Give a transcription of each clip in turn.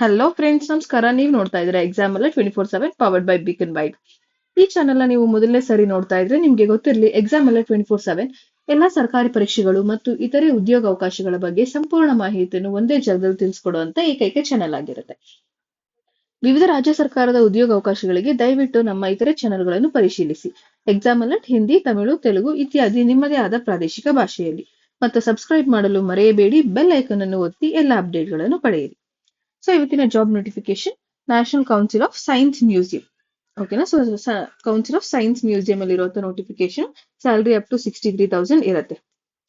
Hello friends ನಮಸ್ಕಾರ. ನೀವು ನೋಡ್ತಾ ಇದ್ರೆ ಎಕ್ಸಾಮ್ ಅಲ್ಲ twenty four seven powered by Beacon Byte ಈ ಚಾನಲ್ ನೀವು ಮೊದಲನೇ ಸರಿ ನೋಡ್ತಾ ಇದ್ರೆ ನಿಮ್ಗೆ ಗೊತ್ತಿರಲಿ ಎಕ್ಸಾಮ್ ಅಲ್ಲ ಟ್ವೆಂಟಿ ಫೋರ್ ಸೆವೆನ್ ಎಲ್ಲಾ ಸರ್ಕಾರಿ ಪರೀಕ್ಷೆಗಳು ಮತ್ತು ಇತರೆ ಉದ್ಯೋಗ ಅವಕಾಶಗಳ ಬಗ್ಗೆ ಸಂಪೂರ್ಣ ಮಾಹಿತಿಯನ್ನು ಒಂದೇ ಜಾಗದಲ್ಲಿ ತಿಳಿಸ್ಕೊಡುವಂತ ಏಕೈಕ ಚಾನೆಲ್ ಆಗಿರುತ್ತೆ. ವಿವಿಧ ರಾಜ್ಯ ಸರ್ಕಾರದ ಉದ್ಯೋಗ ಅವಕಾಶಗಳಿಗೆ ದಯವಿಟ್ಟು ನಮ್ಮ ಇತರೆ ಚಾನೆಲ್ಗಳನ್ನು ಪರಿಶೀಲಿಸಿ. ಎಕ್ಸಾಮ್ ಅಲರ್ಟ್ ಹಿಂದಿ, ತಮಿಳು, ತೆಲುಗು ಇತ್ಯಾದಿ ನಿಮ್ಮದೇ ಆದ ಪ್ರಾದೇಶಿಕ ಭಾಷೆಯಲ್ಲಿ. ಮತ್ತು ಸಬ್ಸ್ಕ್ರೈಬ್ ಮಾಡಲು ಮರೆಯಬೇಡಿ ಬೆಲ್ ಐಕನ್ ಅನ್ನು ಒತ್ತಿ ಎಲ್ಲ ಅಪ್ಡೇಟ್ಗಳನ್ನು ಪಡೆಯಿರಿ. ಸೊ ಇವತ್ತಿನ job notification national council of science museum ಓಕೆನಾ so council of science museum ಅಲ್ಲಿ ಇರುವಂತಹ notification salary up to sixty three thousand ಇರುತ್ತೆ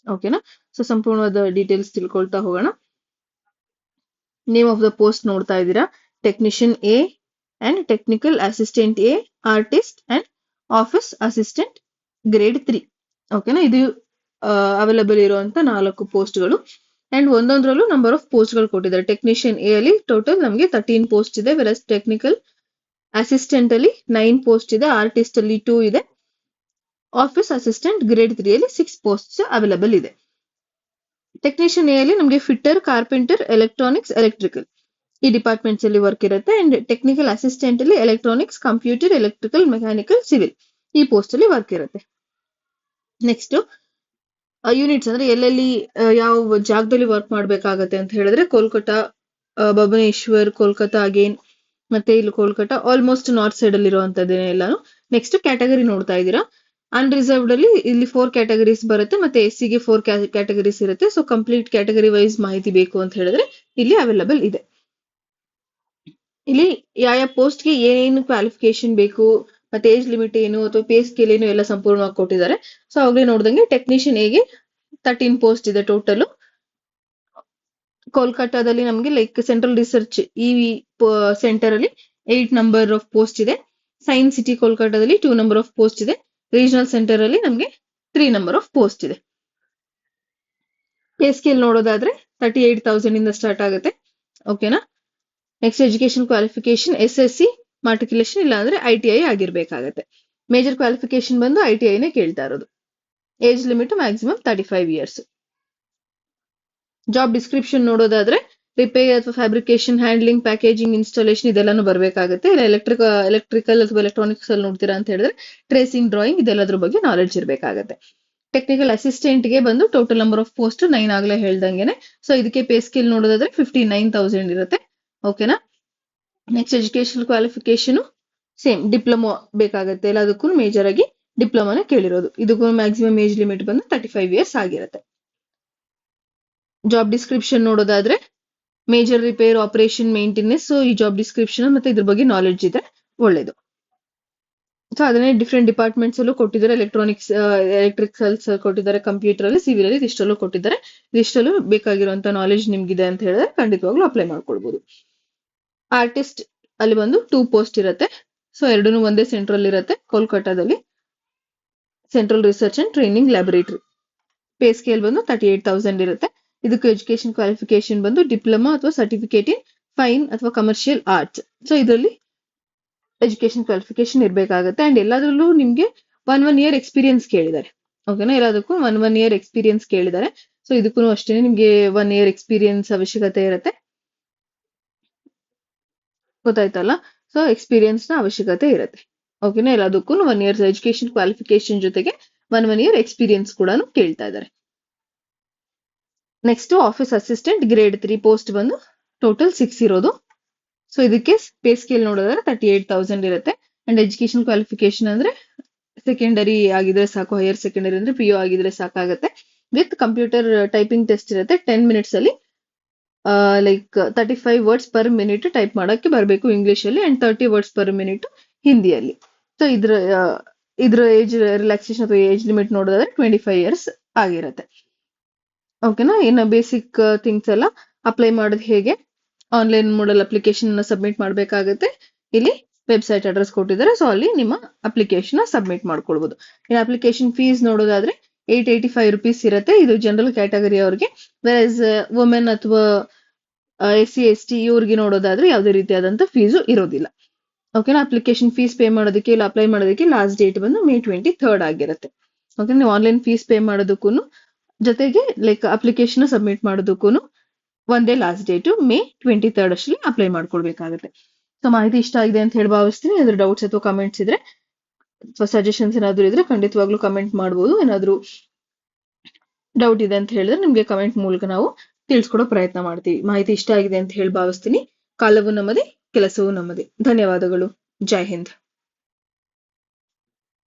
ಓಕೆನಾ ಸೊ ಸಂಪೂರ್ಣವಾದ ಡೀಟೇಲ್ಸ್ ತಿಳ್ಕೊಳ್ತಾ ಹೋಗೋಣ. ನೇಮ್ ಆಫ್ ದ ಪೋಸ್ಟ್ ನೋಡ್ತಾ ಇದ್ದೀರಾ? Technician A and technical assistant A artist and office assistant grade three ಓಕೆನಾ ಇದು ಅವೈಲಬಲ್ ಇರುವಂತ ನಾಲ್ಕು ಪೋಸ್ಟ್ಗಳು ಅಂಡ್ ಒಂದೊಂದರಲ್ಲೂ ನಂಬರ್ ಆಫ್ ಪೋಸ್ಟ್ಗಳು ಕೊಟ್ಟಿದ್ದಾರೆ. ಟೆಕ್ನಿಷಿಯನ್ ಎ ಅಲ್ಲಿ ಟೋಟಲ್ ನಮಗೆ ತರ್ಟೀನ್ ಪೋಸ್ಟ್ ಇದೆ ವೆರಸ್ ಟೆಕ್ನಿಕಲ್ ಅಸಿಸ್ಟೆಂಟ್ ಅಲ್ಲಿ ನೈನ್ ಪೋಸ್ಟ್ ಇದೆ ಆರ್ಟಿಸ್ಟ್ ಅಲ್ಲಿ ಟೂ ಇದೆ. ಆಫೀಸ್ ಅಸಿಸ್ಟೆಂಟ್ ಗ್ರೇಡ್ ತ್ರೀ ಅಲ್ಲಿ ಸಿಕ್ಸ್ ಪೋಸ್ಟ್ ಅವೈಲಬಲ್ ಇದೆ. ಟೆಕ್ನಿಷಿಯನ್ ಎ ಅಲ್ಲಿ ನಮಗೆ ಫಿಟ್ಟರ್ ಕಾರ್ಪೆಂಟರ್ ಎಲೆಕ್ಟ್ರಾನಿಕ್ಸ್ ಎಲೆಕ್ಟ್ರಿಕಲ್ ಈ ಡಿಪಾರ್ಟ್ಮೆಂಟ್ಸ್ ಅಲ್ಲಿ ವರ್ಕ್ ಇರುತ್ತೆ. ಅಂಡ್ ಟೆಕ್ನಿಕಲ್ ಅಸಿಸ್ಟೆಂಟ್ ಅಲ್ಲಿ electronics computer electrical mechanical civil ಈ ಪೋಸ್ಟ್ ಅಲ್ಲಿ ವರ್ಕ್ ಇರುತ್ತೆ. ನೆಕ್ಸ್ಟ್ ಯೂನಿಟ್ಸ್ ಅಂದ್ರೆ ಎಲ್ಲೆಲ್ಲಿ ಯಾವ ಜಾಗದಲ್ಲಿ ವರ್ಕ್ ಮಾಡ್ಬೇಕಾಗತ್ತೆ ಅಂತ ಹೇಳಿದ್ರೆ ಕೋಲ್ಕತ್ತಾ ಭುವನೇಶ್ವರ್ ಕೋಲ್ಕತ್ತಾ ಅಗೇನ್ ಮತ್ತೆ ಇಲ್ಲಿ ಕೋಲ್ಕತ್ತಾ ಆಲ್ಮೋಸ್ಟ್ ನಾರ್ತ್ ಸೈಡ್ ಅಲ್ಲಿ ಇರುವಂತದ್ದೇನೆ ಎಲ್ಲಾನು. ನೆಕ್ಸ್ಟ್ ಕ್ಯಾಟಗರಿ ನೋಡ್ತಾ ಇದ್ದೀರಾ. ಅನ್ರಿಸರ್ವ್ಡ್ ಅಲ್ಲಿ ಇಲ್ಲಿ ಫೋರ್ ಕ್ಯಾಟಗರೀಸ್ ಬರುತ್ತೆ, ಮತ್ತೆ ಎಸ್ಗೆ ಫೋರ್ ಕ್ಯಾಟಗರೀಸ್ ಇರುತ್ತೆ. ಸೊ ಕಂಪ್ಲೀಟ್ ಕ್ಯಾಟಗರಿ ವೈಸ್ ಮಾಹಿತಿ ಬೇಕು ಅಂತ ಹೇಳಿದ್ರೆ ಇಲ್ಲಿ ಅವೈಲಬಲ್ ಇದೆ. ಇಲ್ಲಿ ಯಾವ ಪೋಸ್ಟ್ಗೆ ಏನೇನು ಕ್ವಾಲಿಫಿಕೇಶನ್ ಬೇಕು ಮತ್ತೆ ಏಜ್ ಲಿಮಿಟ್ ಏನು ಅಥವಾ ಪೇ ಸ್ಕೇಲ್ ಏನು ಎಲ್ಲ ಸಂಪೂರ್ಣವಾಗಿ ಕೊಟ್ಟಿದ್ದಾರೆ. ಸೊ ಅವಾಗಲೇ ನೋಡ್ದಂಗೆ ಟೆಕ್ನಿಷಿಯನ್ ಹೇಗೆ ತರ್ಟೀನ್ ಪೋಸ್ಟ್ ಇದೆ ಟೋಟಲ್ ಕೋಲ್ಕತ್ತಾದಲ್ಲಿ ನಮಗೆ ಲೈಕ್ ಸೆಂಟ್ರಲ್ ರಿಸರ್ಚ್ ಈ ಸೆಂಟರ್ ಅಲ್ಲಿ ಏಟ್ ನಂಬರ್ ಆಫ್ ಪೋಸ್ಟ್ ಇದೆ. ಸೈನ್ಸ್ ಸಿಟಿ ಕೋಲ್ಕತ್ತಾದಲ್ಲಿ ಟೂ ನಂಬರ್ ಆಫ್ ಪೋಸ್ಟ್ ಇದೆ. ರೀಜನಲ್ ಸೆಂಟರ್ ಅಲ್ಲಿ ನಮಗೆ ತ್ರೀ ನಂಬರ್ ಆಫ್ ಪೋಸ್ಟ್ ಇದೆ. ಪೇ ಸ್ಕೇಲ್ ನೋಡೋದಾದ್ರೆ ತರ್ಟಿ ಏಟ್ ತೌಸಂಡ್ ಇಂದ ಸ್ಟಾರ್ಟ್ ಆಗುತ್ತೆ. ಓಕೆನಾ next education qualification S S C matriculation ಇಲ್ಲ ಅಂದ್ರೆ ಐ ಟಿ ಐ ಆಗಿರ್ಬೇಕಾಗತ್ತೆ. ಮೇಜರ್ ಕ್ವಾಲಿಫಿಕೇಶನ್ ಬಂದು ಐ ಟಿ ಐನೇ ಕೇಳ್ತಾ ಇರೋದು. Age limit maximum thirty five years job description ನೋಡೋದಾದ್ರೆ ರಿಪೇರ್ ಅಥವಾ ಫ್ಯಾಬ್ರಿಕೇಶನ್ ಹ್ಯಾಂಡ್ಲಿಂಗ್ ಪ್ಯಾಕೇಜಿಂಗ್ ಇನ್ಸ್ಟಾಲೇಷನ್ ಇದೆಲ್ಲಾನು ಬರಬೇಕಾಗುತ್ತೆ. ಇಲ್ಲ ಎಲೆಕ್ಟ್ರಿಕ್ ಎಲೆಕ್ಟ್ರಿಕಲ್ ಅಥವಾ ಎಲೆಕ್ಟ್ರಾನಿಕ್ಸ್ ಅಲ್ಲಿ ನೋಡ್ತೀರಾ ಅಂತ ಹೇಳಿದ್ರೆ ಟ್ರೇಸಿಂಗ್ ಡ್ರಾಯಿಂಗ್ ಇದೆಲ್ಲದ್ರ ಬಗ್ಗೆ ನಾಲೆಡ್ಜ್ ಇರಬೇಕಾಗುತ್ತೆ. ಟೆಕ್ನಿಕಲ್ ಅಸಿಸ್ಟೆಂಟ್ಗೆ ಬಂದು total number of post nine ಆಗ್ಲೇ ಹೇಳ್ದಂಗೆ ಸೊ ಇದಕ್ಕೆ ಪೇ ಸ್ಕಿಲ್ ನೋಡೋದಾದ್ರೆ ಫಿಫ್ಟಿ ನೈನ್ ತೌಸಂಡ್ ಇರುತ್ತೆ ಓಕೆನಾ next education qualification same diploma ಬೇಕಾಗುತ್ತೆ. ಎಲ್ಲದಕ್ಕೂ ಮೇಜರ್ ಆಗಿ ಡಿಪ್ಲೊಮಾನ ಕೇಳಿರೋದು. ಇದಕ್ಕೂ ಮ್ಯಾಕ್ಸಿಮಮ್ ಏಜ್ ಲಿಮಿಟ್ ಬಂದು ತರ್ಟಿ ಫೈವ್ ಇಯರ್ಸ್ ಆಗಿರುತ್ತೆ. ಜಾಬ್ ಡಿಸ್ಕ್ರಿಪ್ಷನ್ ನೋಡೋದಾದ್ರೆ ಮೇಜರ್ ರಿಪೇರ್ ಆಪರೇಷನ್ ಮೇಂಟೆನೆನ್ಸ್ ಈ ಜಾಬ್ ಡಿಸ್ಕ್ರಿಪ್ಷನ್ ಮತ್ತೆ ಇದ್ರ ಬಗ್ಗೆ ನಾಲೆಡ್ಜ್ ಇದೆ. ಒಳ್ಳೇದು. ಸೊ ಅದನ್ನೇ ಡಿಫ್ರೆಂಟ್ ಡಿಪಾರ್ಟ್ಮೆಂಟ್ಸ್ ಅಲ್ಲೂ ಕೊಟ್ಟಿದ್ದಾರೆ. ಎಲೆಕ್ಟ್ರಾನಿಕ್ಸ್ ಎಲೆಕ್ಟ್ರಿಕಲ್ಸ್ ಕೊಟ್ಟಿದ್ದಾರೆ. ಕಂಪ್ಯೂಟರ್ ಅಲ್ಲಿ ಸಿವಿಲ್ ಅಲ್ಲಿ ಇಷ್ಟಲ್ಲೂ ಕೊಟ್ಟಿದ್ದಾರೆ. ಇಷ್ಟಲ್ಲೂ ಬೇಕಾಗಿರುವಂತ ನಾಲೆಡ್ಜ್ ನಿಮ್ಗಿದೆ ಅಂತ ಹೇಳಿದ್ರೆ ಖಂಡಿತವಾಗ್ಲೂ ಅಪ್ಲೈ ಮಾಡ್ಕೊಳ್ಬಹುದು ಆರ್ಟಿಸ್ಟ್ ಅಲ್ಲಿ ಬಂದು ಟೂ ಪೋಸ್ಟ್ ಇರುತ್ತೆ. ಸೊ ಎರಡೂ ಒಂದೇ ಸೆಂಟ್ರಲ್ ಇರುತ್ತೆ, ಕೋಲ್ಕತ್ತಾದಲ್ಲಿ. Central research and training laboratory pay scale ಬಂದು ತರ್ಟಿ ಏಟ್ ತೌಸಂಡ್ ಇರುತ್ತೆ. ಇದಕ್ಕೆ ಎಜುಕೇಶನ್ ಕ್ವಾಲಿಫಿಕೇಶನ್ ಬಂದು ಡಿಪ್ಲೊಮಾ ಅಥವಾ ಸರ್ಟಿಫಿಕೇಟ್ ಇನ್ ಫೈನ್ ಅಥವಾ ಕಮರ್ಷಿಯಲ್ ಆರ್ಟ್ಸ್ ಸೊ ಇದರಲ್ಲಿ ಎಜುಕೇಶನ್ ಕ್ವಾಲಿಫಿಕೇಶನ್ ಇರಬೇಕಾಗುತ್ತೆ. ಅಂಡ್ ಎಲ್ಲದರಲ್ಲೂ ನಿಮಗೆ ಒನ್ ಒನ್ ಇಯರ್ ಎಕ್ಸ್ಪೀರಿಯನ್ಸ್ ಕೇಳಿದ್ದಾರೆ. ಓಕೆನಾ ಎಲ್ಲದಕ್ಕೂ ಒನ್ ಒನ್ ಇಯರ್ ಎಕ್ಸ್ಪೀರಿಯನ್ಸ್ ಕೇಳಿದ್ದಾರೆ. ಸೊ ಇದಕ್ಕೂ ಅಷ್ಟೇ ನಿಮಗೆ ಒನ್ ಇಯರ್ ಎಕ್ಸ್ಪೀರಿಯನ್ಸ್ ಅವಶ್ಯಕತೆ ಇರುತ್ತೆ. ಗೊತ್ತಾಯ್ತಲ್ಲ? ಸೊ ಎಕ್ಸ್ಪೀರಿಯನ್ಸ್ನ ಅವಶ್ಯಕತೆ ಇರುತ್ತೆ. ಓಕೆನಾ ಎಲ್ಲದಕ್ಕೂ ಒನ್ ಇಯರ್ಸ್ ಎಜುಕೇಶನ್ ಕ್ವಾಲಿಫಿಕೇಶನ್ ಜೊತೆಗೆ ಒನ್ ಒನ್ ಇಯರ್ ಎಕ್ಸ್ಪೀರಿಯನ್ಸ್ ಕೂಡ ಕೇಳ್ತಾ ಇದ್ದಾರೆ next office assistant grade three post ಬಂದು ಟೋಟಲ್ ಸಿಕ್ಸ್ ಇರೋದು. ಸೊ ಇದಕ್ಕೆ ಪೇ ಸ್ಕೇಲ್ ನೋಡೋದಾದ್ರೆ ತರ್ಟಿ ಏಟ್ ತೌಸಂಡ್ ಇರುತ್ತೆ. ಅಂಡ್ ಎಜುಕೇಶನ್ ಕ್ವಾಲಿಫಿಕೇಶನ್ ಅಂದ್ರೆ ಸೆಕೆಂಡರಿ ಆಗಿದ್ರೆ ಸಾಕು ಹೈಯರ್ ಸೆಕೆಂಡರಿ ಅಂದ್ರೆ ಪಿ ಯು ಆಗಿದ್ರೆ ಸಾಕಾಗುತ್ತೆ. ವಿತ್ ಕಂಪ್ಯೂಟರ್ ಟೈಪಿಂಗ್ ಟೆಸ್ಟ್ ಇರುತ್ತೆ ಟೆನ್ ಮಿನಿಟ್ಸ್ ಅಲ್ಲಿ like thirty five words per minute type ಮಾಡೋಕ್ಕೆ ಬರಬೇಕು ಇಂಗ್ಲೀಷಲ್ಲಿ and thirty words per minute ಹಿಂದಿಯಲ್ಲಿ. ಸೊ ಇದ್ರ ಇದ್ರ ಏಜ್ ರಿಲ್ಯಾಕ್ಸೇಷನ್ ಅಥವಾ ಏಜ್ ಲಿಮಿಟ್ ನೋಡೋದಾದ್ರೆ ಟ್ವೆಂಟಿ ಫೈವ್ ಇಯರ್ಸ್ ಆಗಿರುತ್ತೆ ಓಕೆನಾ ಇನ್ನು ಬೇಸಿಕ್ ಥಿಂಗ್ಸ್ ಎಲ್ಲ ಅಪ್ಲೈ ಮಾಡೋದು ಹೇಗೆ? ಆನ್ಲೈನ್ ಮೋಡಲ್ ಅಪ್ಲಿಕೇಶನ್ ಸಬ್ಮಿಟ್ ಮಾಡಬೇಕಾಗುತ್ತೆ. ಇಲ್ಲಿ ವೆಬ್ಸೈಟ್ ಅಡ್ರೆಸ್ ಕೊಟ್ಟಿದ್ದಾರೆ. ಸೊ ಅಲ್ಲಿ ನಿಮ್ಮ ಅಪ್ಲಿಕೇಶನ್ ಸಬ್ಮಿಟ್ ಮಾಡ್ಕೊಳ್ಬೋದು. ಇನ್ನು ಅಪ್ಲಿಕೇಶನ್ ಫೀಸ್ ನೋಡೋದಾದ್ರೆ ಏಟ್ ಏಯ್ಟಿ ಫೈವ್ ರುಪೀಸ್ ಇರುತ್ತೆ. ಇದು ಜನರಲ್ ಕ್ಯಾಟಗರಿ ಅವ್ರಿಗೆ. ವೆರ್ಸ್ ವುಮೆನ್ ಅಥವಾ ಎಸ್ ಸಿ ಎಸ್ ಟಿ ಇವ್ರಿಗೆ ನೋಡೋದಾದ್ರೆ ಯಾವುದೇ ರೀತಿಯಾದಂತ ಫೀಸು ಇರೋದಿಲ್ಲ. ಓಕೆನಾ ಅಪ್ಲಿಕೇಶನ್ ಫೀಸ್ ಪೇ ಮಾಡೋದಕ್ಕೆ ಇಲ್ಲ ಅಪ್ಲೈ ಮಾಡೋದಕ್ಕೆ ಲಾಸ್ಟ್ ಡೇಟ್ ಬಂದು ಮೇ ಟ್ವೆಂಟಿ ಥರ್ಡ್ ಆಗಿರುತ್ತೆ. ಓಕೆ ನೀವು ಆನ್ಲೈನ್ ಫೀಸ್ ಪೇ ಮಾಡೋದಕ್ಕೂ ಜೊತೆಗೆ ಲೈಕ್ ಅಪ್ಲಿಕೇಶನ್ ಸಬ್ಮಿಟ್ ಮಾಡೋದಕ್ಕೂ ಒಂದೇ last date May twenty third ಅಷ್ಟಲ್ಲಿ ಅಪ್ಲೈ ಮಾಡ್ಕೊಳ್ಬೇಕಾಗುತ್ತೆ ಸೊ ಮಾಹಿತಿ ಇಷ್ಟ ಆಗಿದೆ ಅಂತ ಹೇಳಿ ಭಾವಿಸ್ತೀನಿ. ಅದ್ರ ಡೌಟ್ಸ್ ಅಥವಾ ಕಮೆಂಟ್ಸ್ ಇದ್ರೆ ಸಜೆಷನ್ಸ್ ಏನಾದರೂ ಇದ್ರೆ ಖಂಡಿತವಾಗ್ಲೂ ಕಮೆಂಟ್ ಮಾಡ್ಬೋದು. ಏನಾದರೂ ಡೌಟ್ ಇದೆ ಅಂತ ಹೇಳಿದ್ರೆ ನಿಮಗೆ ಕಮೆಂಟ್ ಮೂಲಕ ನಾವು ತಿಳಿಸ್ಕೊಡೋ ಪ್ರಯತ್ನ ಮಾಡ್ತೀವಿ. ಮಾಹಿತಿ ಇಷ್ಟ ಆಗಿದೆ ಅಂತ ಹೇಳಿ ಭಾವಿಸ್ತೀನಿ. ಕಾಲವು ನಮ್ಮದೇ, ಕೆಲಸವೂ ನಮ್ಮದೇ. ಧನ್ಯವಾದಗಳು. ಜೈ ಹಿಂದ್.